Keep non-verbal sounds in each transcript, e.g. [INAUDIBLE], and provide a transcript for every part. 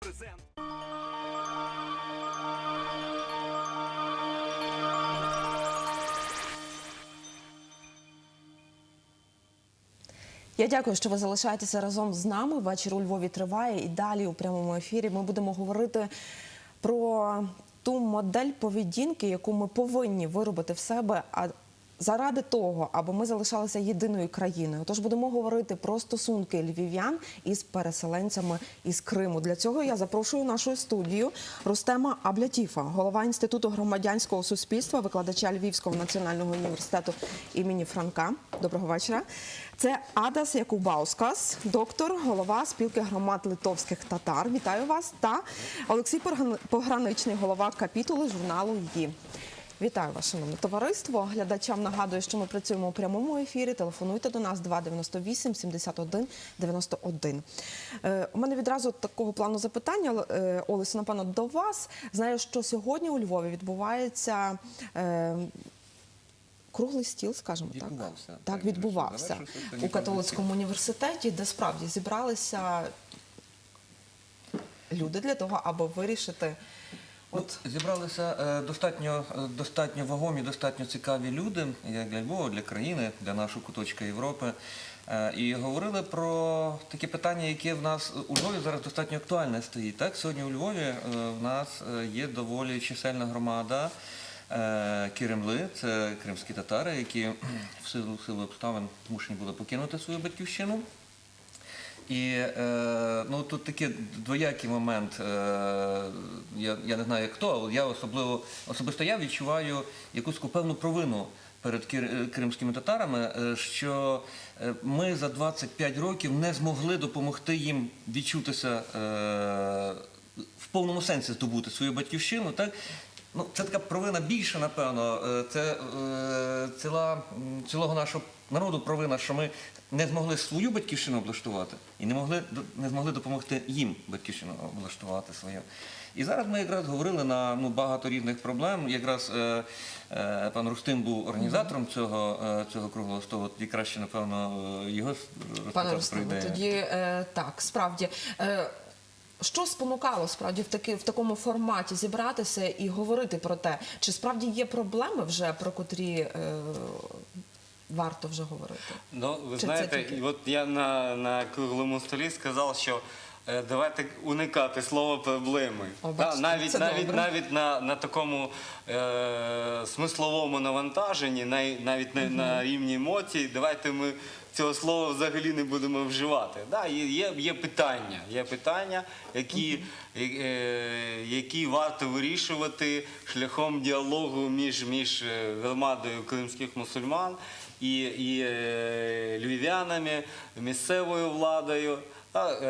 Презент. Я дякую, що ви залишаєтеся разом з нами. Вечір у Львові триває і далі у прямому ефірі ми будемо говорити про ту модель поведінки, яку ми повинні виробити в себе. А заради того, аби ми залишалися єдиною країною. Тож будемо говорити про стосунки львів'ян із переселенцями із Криму. Для цього я запрошую нашу студію Рустема Аблятіфа, голова інституту громадянського суспільства, викладача Львівського національного університету імені Франка. Доброго вечора. Це Адас Якубаускас, доктор, голова спілки громад литовських татар. Вітаю вас та Олексій Погран- Пограничний, голова капітули журналу «Ї». Вітаю вас, шановне товариство. Глядачам нагадую, що ми працюємо у прямому ефірі. Телефонуйте до нас 298 71 91. Е, у мене відразу такого плану запитання, е, Олесі, напевно, до вас. Знаю, що сьогодні у Львові відбувається. Е, Круглий стіл, скажімо так. Відбувався. Так, відбувався у католицькому університеті, де справді зібралися люди для того, аби вирішити. От зібралися е, достатньо, е, достатньо вагомі, достатньо цікаві люди, як для Львова, для країни, для нашого куточка Європи. Е, І говорили про такі питання, які в нас у Львові зараз достатньо актуальне стоїть. Так, сьогодні у Львові е, в нас е, є доволі чисельна громада. е, Киримли, це кримські татари, які в силу, в силу обставин змушені були покинути свою батьківщину. І е, ну, тут такий двоякий момент. Е, я, я не знаю, як хто, але я особливо особисто я відчуваю якусь певну провину перед е, кримськими татарами, що ми за 25 років не змогли допомогти їм відчутися в повному сенсі здобути свою батьківщину. Так? Ну, це така провина більша, напевно. Це ціла, цілого нашого народу провина, що ми не змогли свою батьківщину облаштувати і не, могли, не змогли допомогти їм батьківщину облаштувати свою. І зараз ми якраз говорили на ну, багато різних проблем. Якраз е, е, пан Рустим був організатором цього, е, цього круглого столу. Тоді краще, напевно, його Пане про ідею. тоді е, так, справді. Е, що спонукало справді в таки в такому форматі зібратися і говорити про те, чи справді є проблеми вже про котрі е, варто вже говорити? Ну, ви Чи знаєте, тільки? от я на, на круглому столі сказав, що е, давайте уникати слова проблеми. О, Да, навіть це навіть, добре. навіть на, на такому е, смисловому навантаженні, най- навіть на, на рівні емоцій, давайте ми цього слова взагалі не будемо вживати. Да, є, є, питання, є питання, які, е, які варто вирішувати шляхом діалогу між, між е, громадою кримських мусульман і, і е, львів'янами, місцевою владою. Та, е,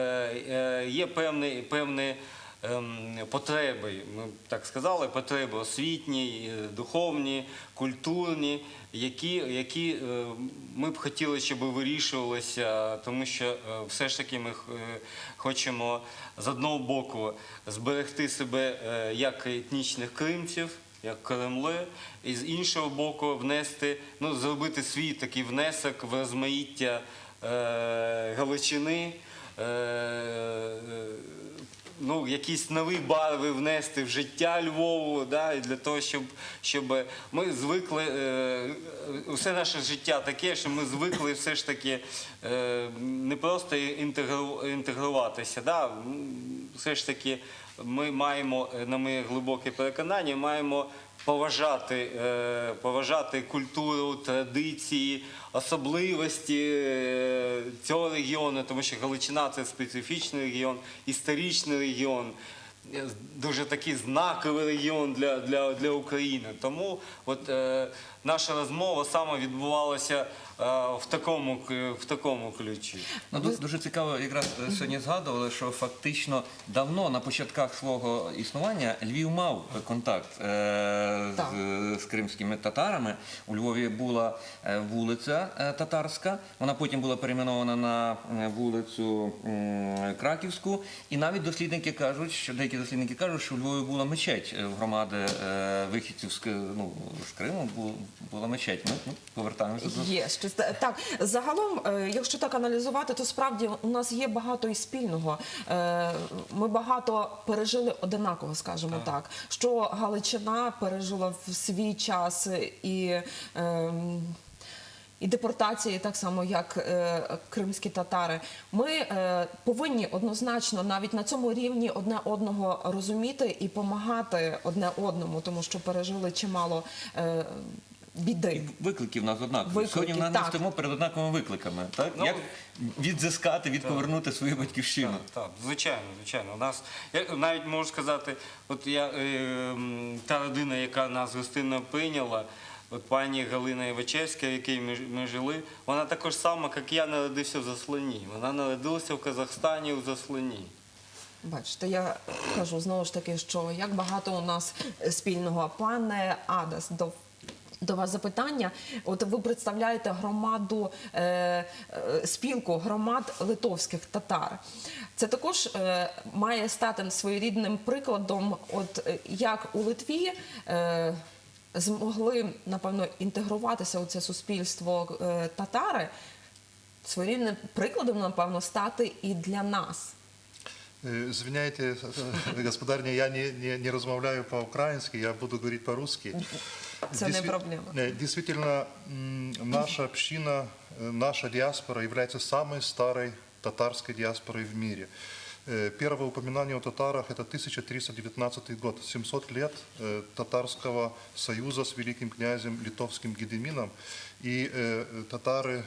е, є певні, певні ем, потреби, ми так сказали, потреби освітні, духовні, культурні, які, які ми б хотіли, щоб вирішувалися, тому що все ж таки ми хочемо з одного боку зберегти себе як етнічних кримців, як Кремли, і з іншого боку внести, ну, зробити свій такий внесок в розмаїття е, Галичини. Е, е, ну, якісь нові барви внести в життя Львову, да, і для того, щоб, щоб ми звикли, е, усе наше життя таке, що ми звикли все ж таки е, не просто інтегру- інтегруватися. Да, все ж таки ми маємо, е, на моє глибоке переконання, маємо поважати, е, поважати культуру, традиції, особливості е, цього регіону, тому що Галичина це специфічний регіон, історичний регіон. Дуже такий знаковий регіон для, для, для України. Тому от, е, наша розмова саме відбувалася е, в, такому, к- в такому ключі. Ну, ду- дуже цікаво, якраз е, сьогодні згадували, що фактично давно на початках свого існування Львів мав контакт е, з, з кримськими татарами. У Львові була е, вулиця е, татарська, вона потім була перейменована на вулицю Краківську. І навіть дослідники кажуть, що деякі дослідники кажуть, що у Львові була мечеть в громади е, вихідців з, ну, з Криму, бу- була мечеть. Ми ну, повертаємося до Є щось так. Загалом, е, якщо так аналізувати, то справді у нас є багато і спільного. Е, Ми багато пережили одинаково, скажімо так. Що Галичина пережила в свій час і. ем, І депортації, так само як е, кримські татари, ми е, повинні однозначно навіть на цьому рівні одне одного розуміти і допомагати одне одному, тому що пережили чимало е, біди. викликів нас однакові. Виклики, Сьогодні ми не так. стоїмо перед однаковими викликами. Так? Ну, Як відзискати, відповернути свою батьківщину? Так, так, звичайно, звичайно. У нас я навіть можу сказати, от я е, та родина, яка нас гостинно прийняла, от пані Галина Івачевська, в якій ми, ми жили, вона також сама, як я, народився в Заслані. Вона народилася в Казахстані в Заслані. Бачите, я кажу знову ж таки, що як багато у нас спільного. Пане Адас, до, до вас запитання. От ви представляєте громаду, е, е, спілку громад литовських татар. Це також е, має стати своєрідним прикладом, от е, як у Литві. Е, Змогли напевно інтегруватися у це суспільство е, татари, своєрідним прикладом, напевно, стати і для нас. Извиняйте, э, [LAUGHS] господарня, я не, не, не размовляю по-украински, я буду говорить по-русски. Это не проблема. э, Действительно, наша община, э, наша диаспора является самой старой татарской диаспорой в мире. Э, Первое упоминание о татарах – это 1319 год, 700 лет татарского союза с великим князем литовским Гедемином. И татары,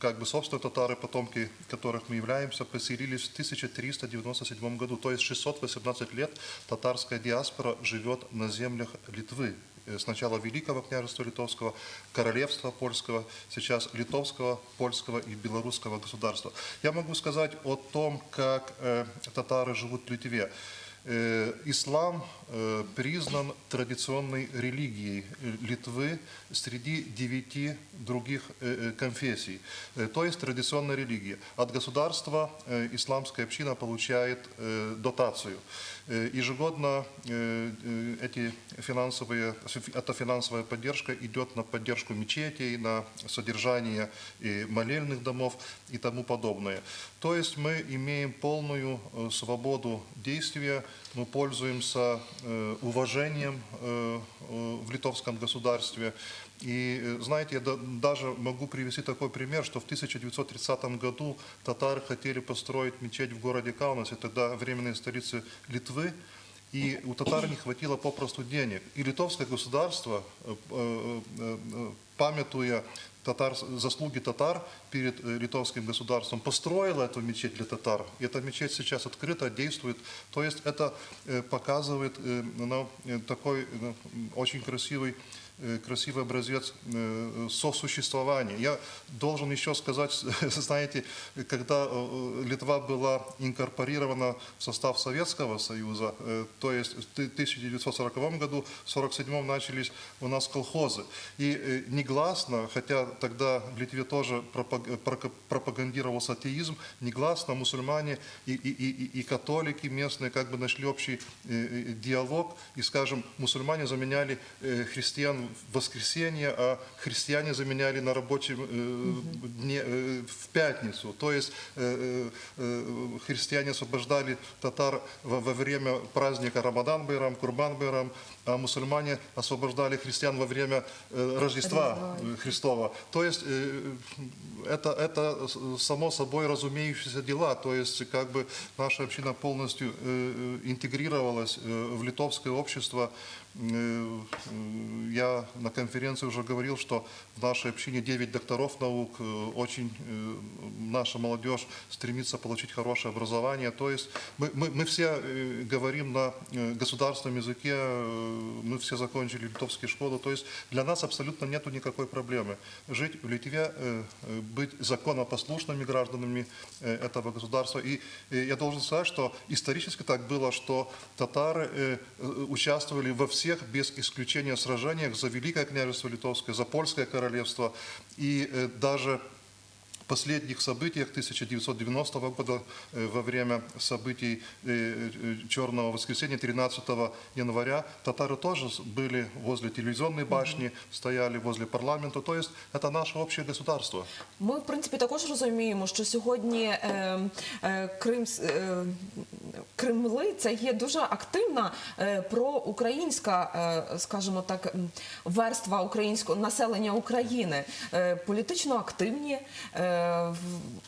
как бы собственно татары, потомки которых мы являемся, поселились в 1397 году. То есть 618 лет татарская диаспора живет на землях Литвы. Э, Сначала Великого княжества Литовского, Королевства Польского, сейчас Литовского, Польского и Белорусского государства. Я могу сказать о том, как э, татары живут в Литве. Э, Ислам признан традиционной религией Литвы среди девяти других конфессий. То есть традиционная религия. От государства исламская община получает дотацию. Э, Ежегодно э, э, эти финансовые, эта финансовая поддержка идет на поддержку мечетей, на содержание и молельных домов и тому подобное. То есть мы имеем полную свободу действия, мы пользуемся э, уважением э, э, в литовском государстве. И знаете, я да- даже могу привести такой пример, что в 1930 году татары хотели построить мечеть в городе Каунасе, тогда временной столице Литвы, и у татар не хватило попросту денег. И литовское государство, памятуя татар, заслуги татар перед э, литовским государством, построило эту мечеть для татар. И эта мечеть сейчас открыто действует. То есть это э, показывает э, ну, э, такой э, очень красивый э, красивый образец э, сосуществования. Я должен еще сказать, [LAUGHS] знаете, когда э, Литва была инкорпорирована в состав Советского Союза, э, то есть в ты- 1940 году, в 1947 начались у нас колхозы. И э, негласно, хотя тогда в Литве тоже э, пропагандировался атеизм, негласно мусульмане и, и, и, и- католики местные как бы нашли общий э, э, диалог, и, скажем, мусульмане заменяли э, христиан в воскресенье, а христиане заменяли на рабочем э, дне э, в пятницу. То есть э, э, э, христиане освобождали татар во, во время праздника Рамадан Байрам, Курбан Байрам, а мусульмане освобождали христиан во время э, Рождества э, Христова. То есть э, это, это с- само собой разумеющиеся дела. То есть как бы наша община полностью э, э, интегрировалась э, в литовское общество. Э, э, Я на конференции уже говорил, что в нашей общине 9 докторов наук, э, очень наша молодежь стремится получить хорошее образование. То есть мы, мы, мы все говорим на государственном языке, мы все закончили литовские школы. То есть для нас абсолютно нет никакой проблемы. Жить в Литве, быть законопослушными гражданами этого государства. И я должен сказать, что исторически так было, что татары участвовали во всех, без исключения, сражениях за Великое княжество Литовское, за Польское королевство. И э, даже последних событиях 1990 года э, во время событий э, э, Черного воскресенья 13 января татары тоже с- были возле телевизионной башни, стояли возле парламента. То есть это наше общее государство. Ми, в принципі, також розуміємо, що сьогодні е, е, Крим, е, Кремли це є дуже активна е, проукраїнська, е, скажімо так, м, верства українського населення України, е, політично активні. Е, в-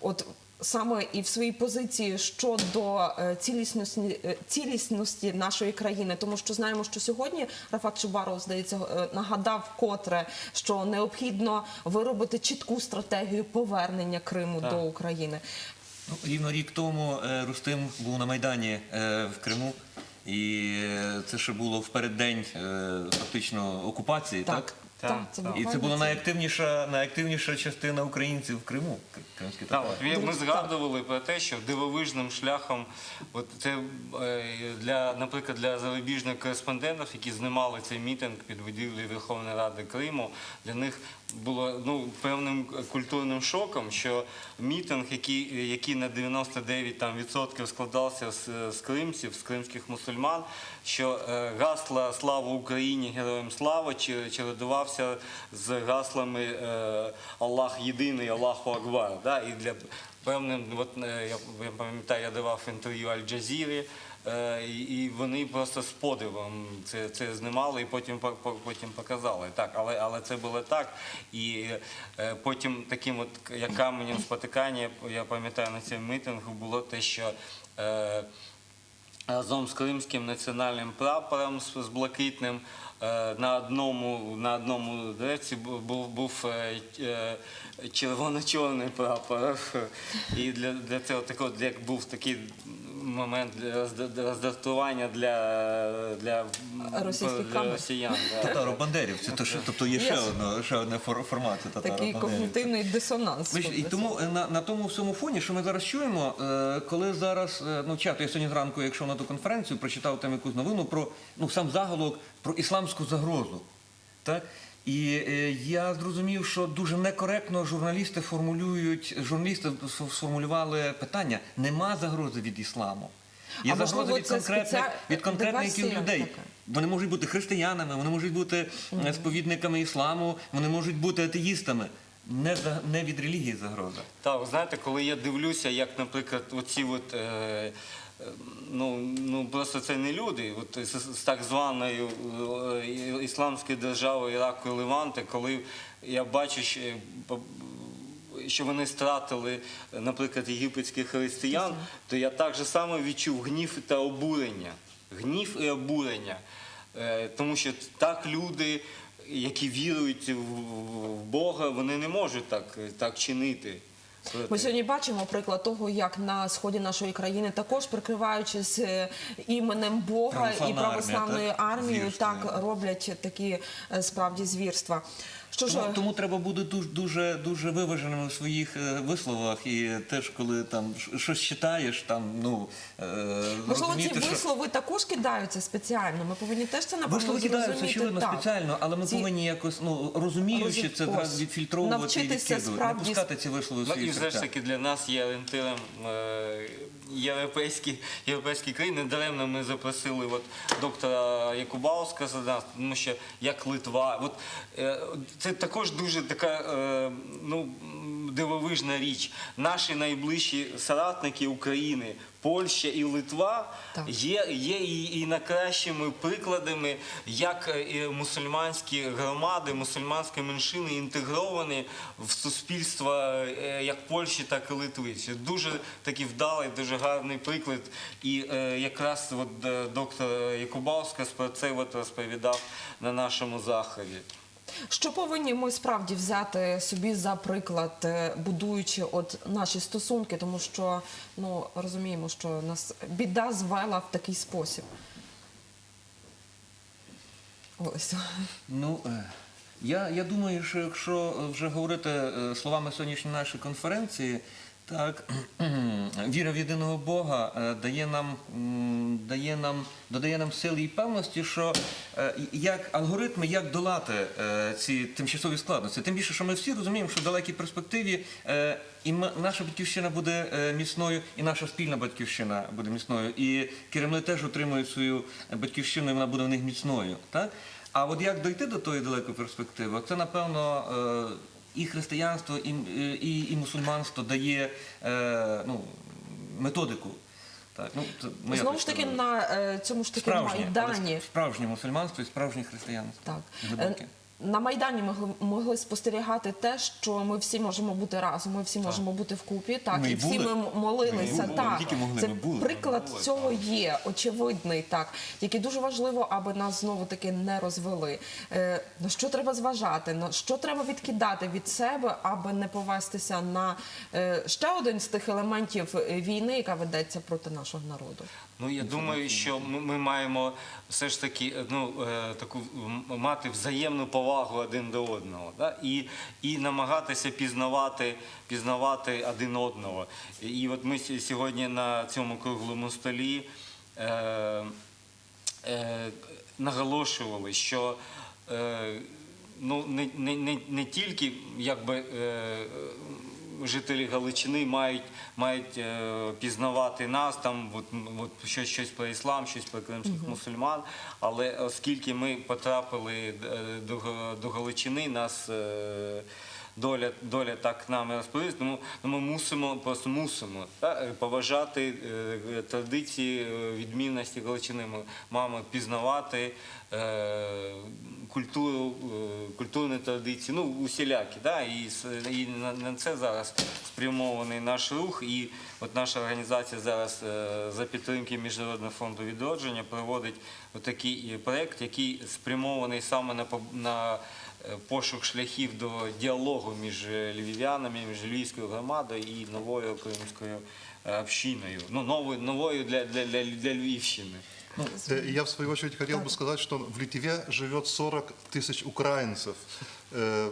от Саме і в своїй позиції щодо е, цілісності, е, цілісності нашої країни, тому що знаємо, що сьогодні Рафат Чубаров, здається, е, нагадав вкотре, що необхідно виробити чітку стратегію повернення Криму Так. до України. Ну, рівно рік тому Рустим був на Майдані в Криму. І це ще було в переддень фактично окупації, так? Так, Так, це. І це була найактивніша, найактивніша частина українців в Криму. Кримські Так, татари. от ми згадували про те, що дивовижним шляхом, от це е, для, наприклад, для зарубіжних кореспондентів, які знімали цей мітинг під будівлею Верховної Ради Криму, для них було ну певним культурним шоком, що мітинг, який, який на 99 там, відсотків складався з, з кримців, з кримських мусульман, що е, гасла Слава Україні, героям слава чередувався з гаслами е, Аллах єдиний, Аллаху Акбар. Да? І для певним, от, е, я, пам'ятаю, я давав інтерв'ю Аль-Джазірі, і, і вони просто з подивом це, це знімали і потім, по- по- потім показали. Так, але, але це було так. І е, потім таким от як каменем спотикання, я пам'ятаю на цьому мітингу було те, що е, разом з кримським національним прапором з, блакитним е, на одному на одному деревці був був е, е, червоно-чорний прапор. [LAUGHS] І для, для цього такого як був такий момент для роздратування для, для, Російських для камер. росіян. [LAUGHS] да. Татаро-бандерівці, то що- тобто є ще Є. одна ще одна фор- формація Такий татаро-бандерівців. когнітивний дисонанс. Ви ж- І тому е, на, на тому всьому фоні, що ми зараз чуємо, е, коли зараз е, ну чато, я сьогодні зранку, якщо на ту конференцію, прочитав там якусь новину про ну сам заголовок про ісламську загрозу. Так? І е, я зрозумів, що дуже некоректно журналісти формулюють, журналісти сформулювали питання: нема загрози від ісламу. Є А загроза від конкретних, спеціа- від конкретних людей. така? Вони можуть бути християнами, вони можуть бути е, сповідниками ісламу, вони можуть бути атеїстами. Не, за, не від релігії загроза. Так, знаєте, коли я дивлюся, як, наприклад, оці от, е, ну, ну просто це не люди, от з, з так званою е, ісламською державою Іраку і Леванти, коли я бачу, що, е, що вони стратили, наприклад, єгипетських християн, то я так же само відчув гнів та обурення. Гнів і обурення. Е, Тому що так люди, які вірують в, в Бога, вони не можуть так, так чинити. Ми сьогодні бачимо приклад того, як на сході нашої країни також прикриваючись е, іменем Бога і православною армією, так? роблять такі е, справді звірства. Що ж, Тому, тому треба бути дуже дуже дуже виваженим у своїх е, висловах, і теж коли там ш- щось читаєш, там ну е, можливо, ці розуміти, що вислови також кидаються спеціально. Ми повинні теж це напевно Вислови кидаються, зрозуміти. очевидно, Так. спеціально, але ми Ці- повинні якось, ну розуміючи це, треба ось. відфільтровувати і Навчитися відкидувати, справді не пускати ці вислови в Ну, і все ж таки для нас є орієнтиром е, європейські, європейські країни. Даремно ми запросили от, доктора Якубауска за нас, тому що як Литва. От, е, це також дуже така е, ну, дивовижна річ. Наші найближчі соратники України. Польща і Литва є, є і, і найкращими прикладами, як е, мусульманські громади, мусульманські меншини інтегровані в суспільство е, як Польщі, так і Литви. Це дуже такий вдалий, дуже гарний приклад. І е, якраз от, е, доктор Якубавська про це от розповідав на нашому заході. Що повинні ми справді взяти собі за приклад, е, будуючи от наші стосунки, тому що ну розуміємо, що нас біда звела в такий спосіб. Ось. Ну, е, я, я думаю, що якщо вже говорити е, словами сьогоднішньої нашої конференції, Так, [CLEARS THROAT] віра в єдиного Бога е, дає нам, дає нам, додає нам сили і певності, що е, як алгоритми, як долати е, ці тимчасові складності. Тим більше, що ми всі розуміємо, що в далекій перспективі і наша батьківщина буде міцною, і наша спільна батьківщина буде міцною. І Кремли теж отримують свою батьківщину, і вона буде в них міцною. Так? А от як дойти до тої далекої перспективи, це напевно. Е, і християнство, і, і, і мусульманство дає е, ну, методику. Так, ну, це моя Знову ж таки на е, цьому ж таки справжнє, майдані. справжнє мусульманство і справжнє християнство. Так. Глибоке. На Майдані могли, могли спостерігати те, що ми всі можемо бути разом, ми всі можемо бути вкупі. Так, Ми і всі були. ми молилися. Ми були. так. Могли, Це ми були. приклад цього є, очевидний, так. Який дуже важливо, аби нас знову таки не розвели. Е, на що треба зважати? На що треба відкидати від себе, аби не повестися на е, ще один з тих елементів е, війни, яка ведеться проти нашого народу. Ну я думаю, що ми, ми маємо все ж таки е, ну, е, таку мати взаємну повагу один до одного, да? і, і намагатися пізнавати, пізнавати один одного. І от ми сьогодні на цьому круглому столі. Е, е, наголошували, що е, ну, не, не, не, не тільки якби, е, жителі Галичини мають, мають е, пізнавати нас, там, от, от, щось, щось про іслам, щось про кримських мусульман, але оскільки ми потрапили е, до, до Галичини, нас. е, Доля, доля так нами розповість, тому ми мусимо, просто мусимо та, е, поважати е, традиції відмінності Галичини. Ми маємо пізнавати е, культуру, е, культурні традиції, ну усілякі. Да? І, і на, це зараз спрямований наш рух. І от наша організація зараз е, за підтримки Міжнародного фонду відродження проводить такий проєкт, який спрямований саме на, на е, пошук шляхів до діалогу між е, львів'янами, між львівською громадою і новою кримською е, общиною. Ну, новою, новою для, для, для, для Львівщини. Э, и Я, в свою очередь, хотел бы сказать, что в Литве живет 40 тысяч украинцев. Э,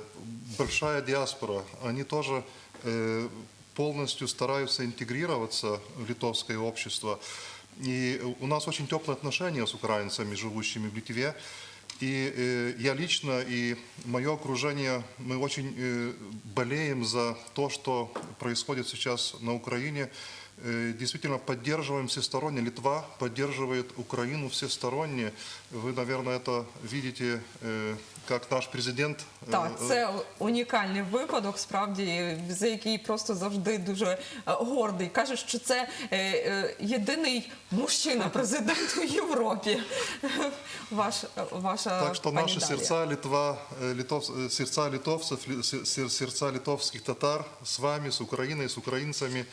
Большая диаспора. Они тоже э, полностью стараются интегрироваться в литовское общество. И у нас очень теплые отношения с украинцами, живущими в Литве. И э, я лично и мое окружение, мы очень э, болеем за то, что происходит сейчас на Украине. Э, действительно поддерживаем всесторонне. Литва поддерживает Украину всесторонне. Вы, наверное, это видите, э, как наш президент. э, Так, це унікальний випадок, справді, за який просто завжди дуже е, гордий. Каже, що це е, е, єдиний мужчина, президент у Європі. Ваш, ваша Так что пані наши Дар'я. сердца, Литва, э, литов, э, сердца литовцев, ли- се- сер- сердца литовских татар с вами, с Украиной, с украинцами.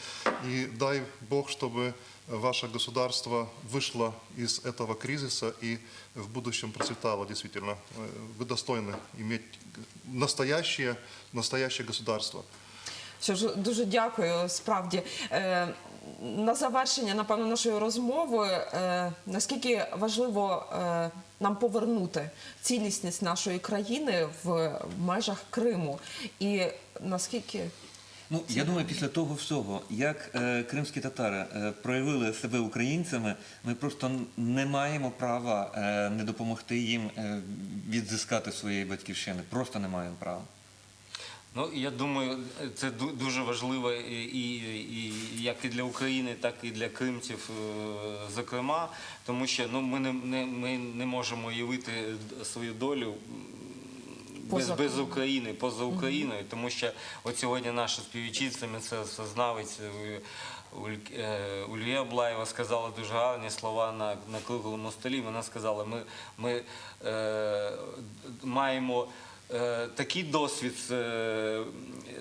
И дай Бог, чтобы ваше государство вышло из этого кризиса и в будущем процветало действительно. Э, Вы достойны иметь настоящее, настоящее государство. Що ж дуже дякую. Справді е, на завершення, напевно, нашої розмови. Е, наскільки важливо е, нам повернути цілісність нашої країни в межах Криму, і наскільки Ну, я думаю, після того всього, як е, кримські татари е, проявили себе українцями, ми просто не маємо права е, не допомогти їм е, відзискати своєї батьківщини. Просто не маємо права. Ну, я думаю, це дуже важливо і, і, як і для України, так і для кримців, е, зокрема, тому що ну, ми, не, не, ми не можемо уявити свою долю без, без України, поза Україною, тому що от сьогодні наша це сознавець е, Улья Блаєва сказала дуже гарні слова на, на круглому столі. Вона сказала, ми, ми е, маємо е, такий досвід е,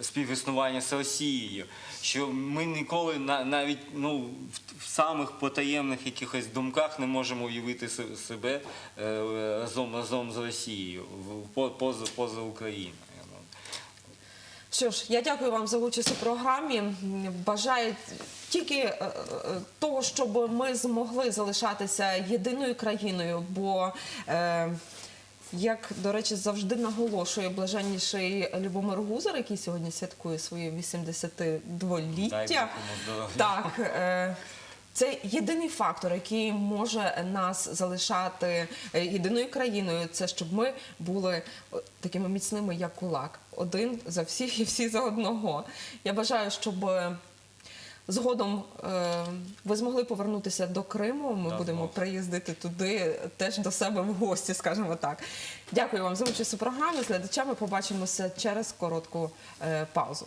співіснування з Росією, що ми ніколи навіть ну, в, самих потаємних якихось думках не можемо уявити себе е, разом, разом з Росією, поза, поза Україною. Що ж, я дякую вам за участь у програмі. Бажаю тільки е, е, того, щоб ми змогли залишатися єдиною країною, бо е, як, до речі, завжди наголошує блаженніший Любомир Гузар, який сьогодні святкує своє 82-ліття. Дай Бог йому здоров'я. Так, е, це єдиний фактор, який може нас залишати е, єдиною країною. Це щоб ми були такими міцними, як кулак. Один за всіх і всі за одного. Я бажаю, щоб. Згодом е, ви змогли повернутися до Криму. Ми да, будемо Бог. приїздити туди теж до себе в гості, скажімо так. Дякую вам за участь у програмі. З глядачами побачимося через коротку е, паузу.